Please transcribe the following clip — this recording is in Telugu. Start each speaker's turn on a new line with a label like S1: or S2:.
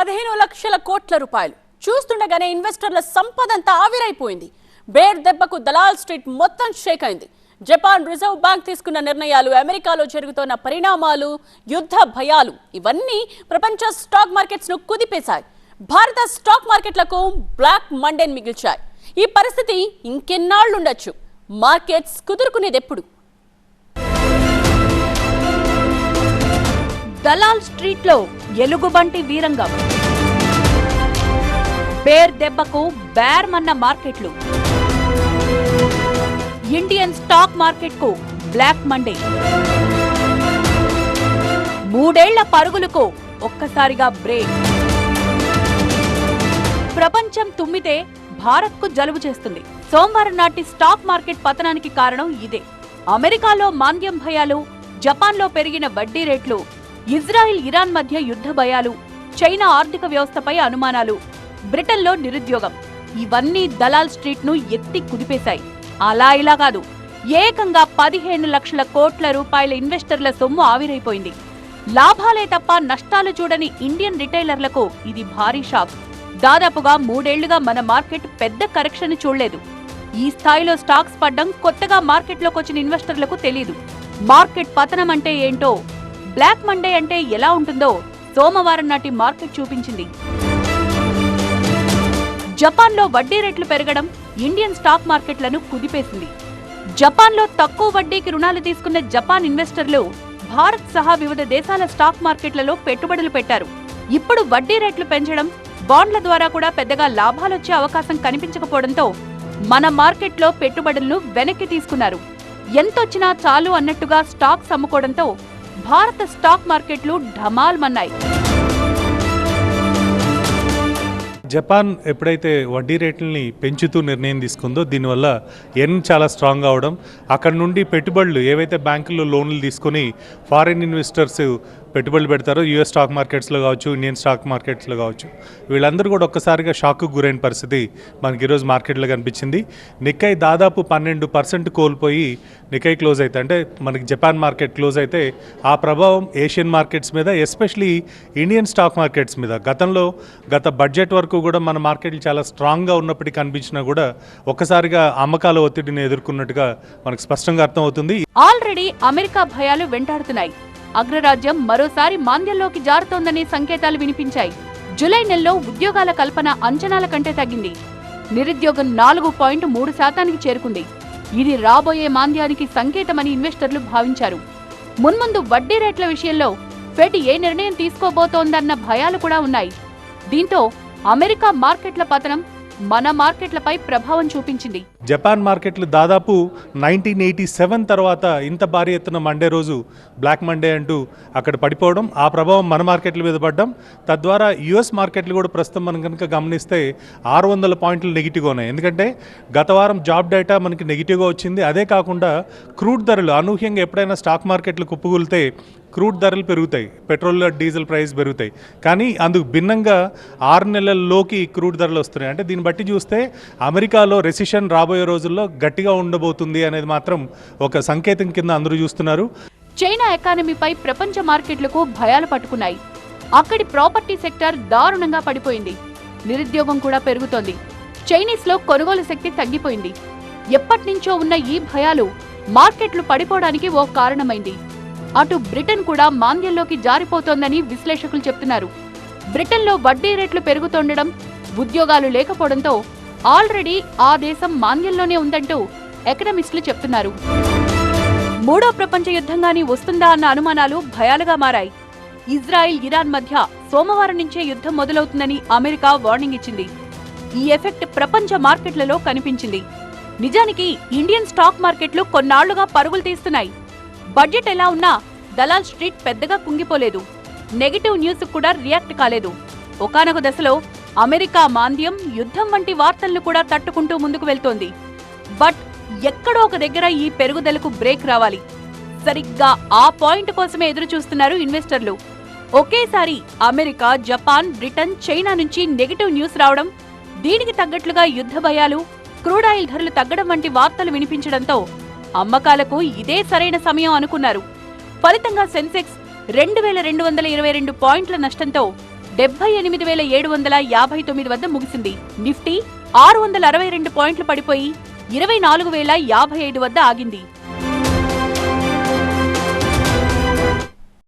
S1: పదిహేను లక్షల కోట్ల రూపాయలు. చూస్తుండగానే ఇన్వెస్టర్ల సంపదంతా ఆవిరైపోయింది. బేర్ దెబ్బకు దలాల్ స్ట్రీట్ మొత్తం షేక్ అయింది. జపాన్ రిజర్వ్ బ్యాంక్ తీసుకున్న నిర్ణయాలు అమెరికాలో జరుగుతున్న పరిణామాలు యుద్ధ భయాలు ఇవన్నీ ప్రపంచ స్టాక్ మార్కెట్స్ను కుదిపేశాయి. భారత స్టాక్ మార్కెట్లకు బ్లాక్ మండేని మిగిల్చాయి. ఈ పరిస్థితి ఇంకెన్నాళ్ళుండొచ్చు? మార్కెట్స్ కుదురుకునేది
S2: దలాల్ స్ట్రీట్లో ఎలుగుబంటి వీరంగం. బేర్ దెబ్బకు బేర్మన్న మార్కెట్లు. ఇండియన్ స్టాక్ మార్కెట్కు బ్లాక్ మండే. మూడేళ్ళ పరుగులకు ఒక్కసారిగా బ్రేక్. ప్రపంచం తుమ్మితే భారత్కు జలుబు చేస్తుంది. సోమవారం నాటి స్టాక్ మార్కెట్ పతనానికి కారణం ఇదే. అమెరికాలో మాంద్యం భయాలు జపాన్లో పెరిగిన వడ్డీ రేట్లు ఇజ్రాయిల్ ఇరాన్ మధ్య యుద్ధ భయాలు చైనా ఆర్థిక వ్యవస్థపై అనుమానాలు బ్రిటన్లో నిరుద్యోగం ఇవన్నీ దలాల్ స్ట్రీట్ను ఎత్తి కుదిపేశాయి. అలా ఇలా కాదు ఏకంగా పదిహేను లక్షల కోట్ల రూపాయల ఇన్వెస్టర్ల సొమ్ము ఆవిరైపోయింది. లాభాలే తప్ప నష్టాలు చూడని ఇండియన్ రిటైలర్లకు ఇది భారీ షాక్. దాదాపుగా మూడేళ్ళుగా మన మార్కెట్ పెద్ద కరెక్షన్ చూడలేదు. ఈ స్థాయిలో స్టాక్స్ పడ్డం కొత్తగా మార్కెట్లోకి వచ్చిన ఇన్వెస్టర్లకు తెలియదు మార్కెట్ పతనం అంటే ఏంటో బ్లాక్ మండే అంటే ఎలా ఉంటుందో సోమవారం నాటి మార్కెట్ చూపించింది. జపాన్లో వడ్డీ రేట్లు పెరగడం ఇండియన్ స్టాక్ మార్కెట్లను కుదిపేసింది. జపాన్లో తక్కువ వడ్డీకి రుణాలు తీసుకున్న జపాన్ ఇన్వెస్టర్లు భారత్ సహా వివిధ దేశాల స్టాక్ మార్కెట్లలో పెట్టుబడులు పెట్టారు. ఇప్పుడు వడ్డీ రేట్లు పెంచడం బాండ్ల ద్వారా కూడా పెద్దగా లాభాలొచ్చే అవకాశం కనిపించకపోవడంతో మన మార్కెట్లో పెట్టుబడులను వెనక్కి తీసుకున్నారు. ఎంతొచ్చినా చాలు అన్నట్టుగా స్టాక్స్ అమ్ముకోవడంతో భారత స్టాక్ మార్కెట్లు ఢమాల్మన్నాయి.
S3: జపాన్ ఎప్పుడైతే వడ్డీ రేట్లని పెంచుతూ నిర్ణయం తీసుకుందో దీనివల్ల ఎన్ చాలా స్ట్రాంగ్ అవడం అక్కడ నుండి పెట్టుబడులు ఏవైతే బ్యాంకుల్లో లోన్లు తీసుకొని ఫారిన్ ఇన్వెస్టర్స్ పెట్టుబడులు పెడతారో. యూఎస్ స్టాక్ మార్కెట్స్లో కావచ్చు ఇండియన్ స్టాక్ మార్కెట్స్లో కావచ్చు. వీళ్ళందరూ కూడా ఒక్కసారిగా షాక్కు గురైన పరిస్థితి మనకి ఈరోజు మార్కెట్లో కనిపించింది. నిక్కై దాదాపు పన్నెండు పర్సెంట్ కోల్పోయి నిక్కై క్లోజ్ అయితే అంటే మనకి జపాన్ మార్కెట్ క్లోజ్ అయితే ఆ ప్రభావం ఏషియన్ మార్కెట్స్ మీద ఎస్పెషలీ ఇండియన్ స్టాక్ మార్కెట్స్ మీద. గతంలో గత బడ్జెట్ వరకు కూడా మన మార్కెట్లు చాలా స్ట్రాంగ్గా ఉన్నప్పటికీ కనిపించినా కూడా ఒక్కసారిగా అమ్మకాల ఒత్తిడిని ఎదుర్కొన్నట్టుగా మనకు స్పష్టంగా అర్థమవుతుంది.
S2: ఆల్రెడీ అమెరికా భయాలు వెంటాడుతున్నాయి. అగ్రరాజ్యం మరోసారి మాంద్యంలోకి జారుతోందనే సంకేతాలు వినిపించాయి. జులై నెలలో ఉద్యోగాల కల్పన అంచనాల కంటే తగ్గింది. నిరుద్యోగం నాలుగు పాయింట్ మూడు శాతానికి చేరుకుంది. ఇది రాబోయే మాంద్యానికి సంకేతమని ఇన్వెస్టర్లు భావించారు. మున్ముందు వడ్డీ రేట్ల విషయంలో ఫెడ్ ఏ నిర్ణయం తీసుకోబోతోందన్న భయాలు కూడా ఉన్నాయి. దీంతో అమెరికా మార్కెట్ల పతనం మన మార్కెట్లపై ప్రభావం చూపించింది.
S3: జపాన్ మార్కెట్లు దాదాపు నైన్టీన్ ఎయిటీ సెవెన్ తర్వాత ఇంత భారీ ఎత్తున మండే రోజు బ్లాక్ మండే అంటూ అక్కడ పడిపోవడం ఆ ప్రభావం మన మార్కెట్ల మీద పడ్డం. తద్వారా యుఎస్ మార్కెట్లు కూడా ప్రస్తుతం మనం కనుక గమనిస్తే ఆరు వందల పాయింట్లు నెగిటివ్గా ఉన్నాయి. ఎందుకంటే గత వారం జాబ్ డేటా మనకి నెగిటివ్గా వచ్చింది. అదే కాకుండా క్రూడ్ ధరలు అనూహ్యంగా ఎప్పుడైనా స్టాక్ మార్కెట్లు కుప్పగూలితే క్రూడ్ ధరలు పెరుగుతాయి. పెట్రోల్ డీజిల్ ప్రైస్ పెరుగుతాయి. కానీ అందుకు భిన్నంగా ఆరు నెలల్లోకి క్రూడ్ ధరలు వస్తున్నాయి. అంటే దీన్ని బట్టి చూస్తే అమెరికాలో రెసిషన్ రాబోయే రోజుల్లో గట్టిగా ఉండబోతుంది అనేది మాత్రం ఒక సంకేతం కింద అందరూ చూస్తున్నారు.
S2: చైనా ఎకానమీపై ప్రపంచ మార్కెట్లకు భయాలు పట్టుకున్నాయి. అక్కడి ప్రాపర్టీ సెక్టార్ దారుణంగా పడిపోయింది. నిరుద్యోగం కూడా పెరుగుతోంది. చైనీస్లో కొనుగోలు శక్తి తగ్గిపోయింది. ఎప్పటినుంచో ఉన్న ఈ భయాలు మార్కెట్లు పడిపోవడానికి ఓ కారణమైంది. అటు బ్రిటన్ కూడా మాంద్యంలోకి జారిపోతోందని విశ్లేషకులు చెప్తున్నారు. బ్రిటన్లో వడ్డీ రేట్లు పెరుగుతుండడం ఉద్యోగాలు లేకపోవడంతో ఆల్రెడీ ఆ దేశం మాంద్యంలోనే ఉందంటూ ఎకనమిస్టులు చెప్తున్నారు. మూడో ప్రపంచ యుద్ధంగానే వస్తుందా అన్న అనుమానాలు భయాలుగా మారాయి. ఇజ్రాయిల్ ఇరాన్ మధ్య సోమవారం నుంచే యుద్ధం మొదలవుతుందని అమెరికా వార్నింగ్ ఇచ్చింది. ఈ ఎఫెక్ట్ ప్రపంచ మార్కెట్లలో కనిపించింది. నిజానికి ఇండియన్ స్టాక్ మార్కెట్లు కొన్నాళ్ళుగా పరుగులు తీస్తున్నాయి. బడ్జెట్ ఎలా ఉన్నా దలాల్ స్ట్రీట్ పెద్దగా కుంగిపోలేదు. నెగిటివ్ న్యూస్ కూడా రియాక్ట్ కాలేదు. ఒకానొక దశలో అమెరికా మాంద్యం యుద్ధం వంటి వార్తలను కూడా తట్టుకుంటూ ముందుకు వెళ్తోంది. బట్ ఎక్కడో ఒక దగ్గర ఈ పెరుగుదలకు బ్రేక్ రావాలి. సరిగ్గా ఆ పాయింట్ కోసమే ఎదురు చూస్తున్నారు ఇన్వెస్టర్లు. ఒకేసారి అమెరికా జపాన్ బ్రిటన్ చైనా నుంచి నెగటివ్ న్యూస్ రావడం దీనికి తగ్గట్లుగా యుద్ధ భయాలు క్రూడ్ ఆయిల్ ధరలు తగ్గడం వంటి వార్తలు వినిపించడంతో అమ్మకాలకు ఇదే సరైన సమయం అనుకున్నారు. ఫలితంగా సెన్సెక్స్ రెండు వేల రెండు వందల ఇరవై రెండు పాయింట్ల నష్టంతో డెబ్బై ఎనిమిది వేల ఏడు వందల యాభై తొమ్మిది వద్ద ముగిసింది. నిఫ్టీ ఆరు వందల అరవై రెండు పాయింట్లు పడిపోయి ఇరవై నాలుగు వేల యాభై ఐదు వద్ద ఆగింది.